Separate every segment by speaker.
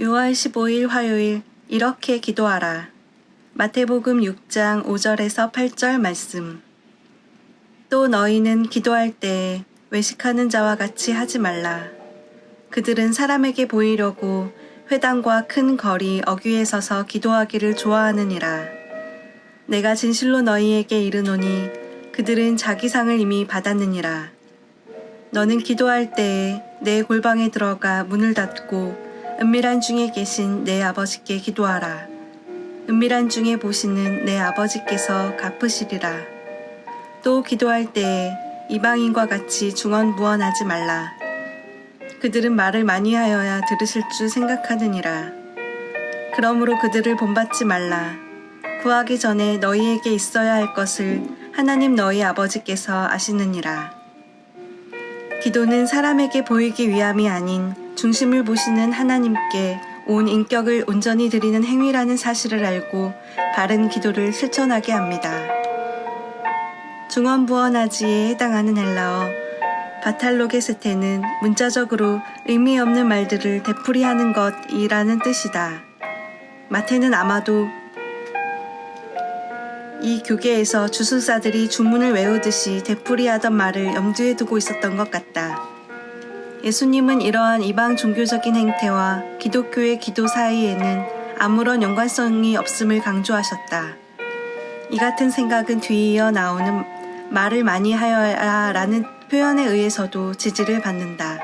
Speaker 1: 6월 15일 화요일 이렇게 기도하라. 마태복음 6장 5절에서 8절 말씀. 또 너희는 기도할 때에 외식하는 자와 같이 하지 말라. 그들은 사람에게 보이려고 회당과 큰 거리 어귀에 서서 기도하기를 좋아하느니라. 내가 진실로 너희에게 이르노니 그들은 자기 상을 이미 받았느니라. 너는 기도할 때에 내 골방에 들어가 문을 닫고 은밀한 중에 계신 내 아버지께 기도하라. 은밀한 중에 보시는 내 아버지께서 갚으시리라. 또 기도할 때에 이방인과 같이 중언부언하지 말라. 그들은 말을 많이 하여야 들으실 줄 생각하느니라. 그러므로 그들을 본받지 말라. 구하기 전에 너희에게 있어야 할 것을 하나님 너희 아버지께서 아시느니라. 기도는 사람에게 보이기 위함이 아닌 중심을 보시는 하나님께 온 인격을 온전히 드리는 행위라는 사실을 알고 바른 기도를 실천하게 합니다. 중언부언하지에 해당하는 헬라어 바탈로게스테는 문자적으로 의미 없는 말들을 되풀이하는 것이라는 뜻이다. 마태는 아마도 이 교계에서 주술사들이 주문을 외우듯이 되풀이하던 말을 염두에 두고 있었던 것 같다. 예수님은 이러한 이방 종교적인 행태와 기독교의 기도 사이에는 아무런 연관성이 없음을 강조하셨다. 이 같은 생각은 뒤이어 나오는 말을 많이 하여야 라는 표현에 의해서도 지지를 받는다.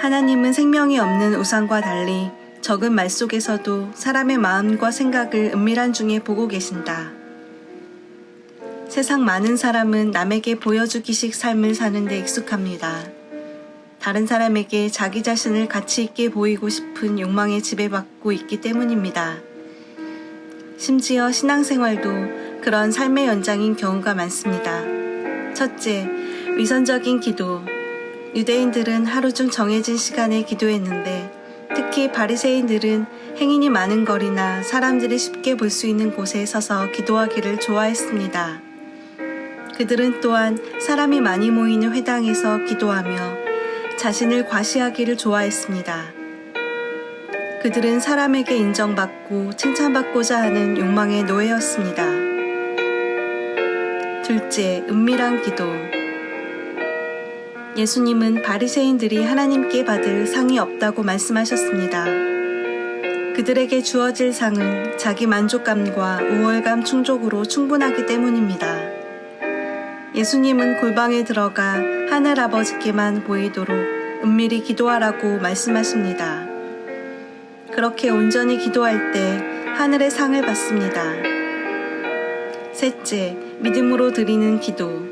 Speaker 1: 하나님은 생명이 없는 우상과 달리 적은 말 속에서도 사람의 마음과 생각을 은밀한 중에 보고 계신다. 세상 많은 사람은 남에게 보여주기식 삶을 사는 데 익숙합니다. 다른 사람에게 자기 자신을 가치 있게 보이고 싶은 욕망에 지배받고 있기 때문입니다. 심지어 신앙생활도 그런 삶의 연장인 경우가 많습니다. 첫째, 위선적인 기도. 유대인들은 하루 중 정해진 시간에 기도했는데 특히 바리새인들은 행인이 많은 거리나 사람들이 쉽게 볼 수 있는 곳에 서서 기도하기를 좋아했습니다. 그들은 또한 사람이 많이 모이는 회당에서 기도하며 자신을 과시하기를 좋아했습니다. 그들은 사람에게 인정받고 칭찬받고자 하는 욕망의 노예였습니다. 둘째, 은밀한 기도. 예수님은 바리새인들이 하나님께 받을 상이 없다고 말씀하셨습니다. 그들에게 주어질 상은 자기 만족감과 우월감 충족으로 충분하기 때문입니다. 예수님은 골방에 들어가 하늘 아버지께만 보이도록 은밀히 기도하라고 말씀하십니다. 그렇게 온전히 기도할 때 하늘의 상을 받습니다. 셋째, 믿음으로 드리는 기도.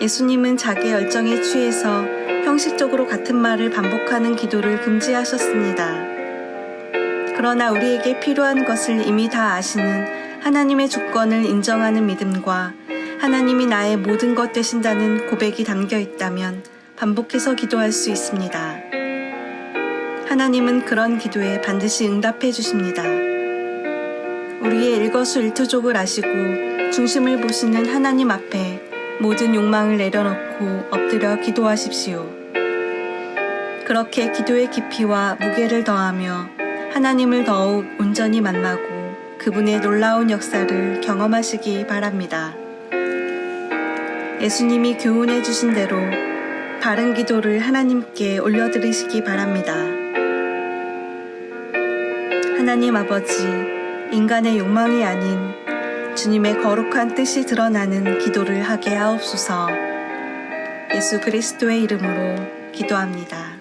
Speaker 1: 예수님은 자기 열정에 취해서 형식적으로 같은 말을 반복하는 기도를 금지하셨습니다. 그러나 우리에게 필요한 것을 이미 다 아시는 하나님의 조건을 인정하는 믿음과 하나님이 나의 모든 것 되신다는 고백이 담겨 있다면 반복해서 기도할 수 있습니다. 하나님은 그런 기도에 반드시 응답해 주십니다. 우리의 일거수일투족을 아시고 중심을 보시는 하나님 앞에 모든 욕망을 내려놓고 엎드려 기도하십시오. 그렇게 기도의 깊이와 무게를 더하며 하나님을 더욱 온전히 만나고 그분의 놀라운 역사를 경험하시기 바랍니다. 예수님이 교훈해 주신 대로 바른 기도를 하나님께 올려드리시기 바랍니다. 하나님 아버지, 인간의 욕망이 아닌 주님의 거룩한 뜻이 드러나는 기도를 하게 하옵소서 예수 그리스도의 이름으로 기도합니다.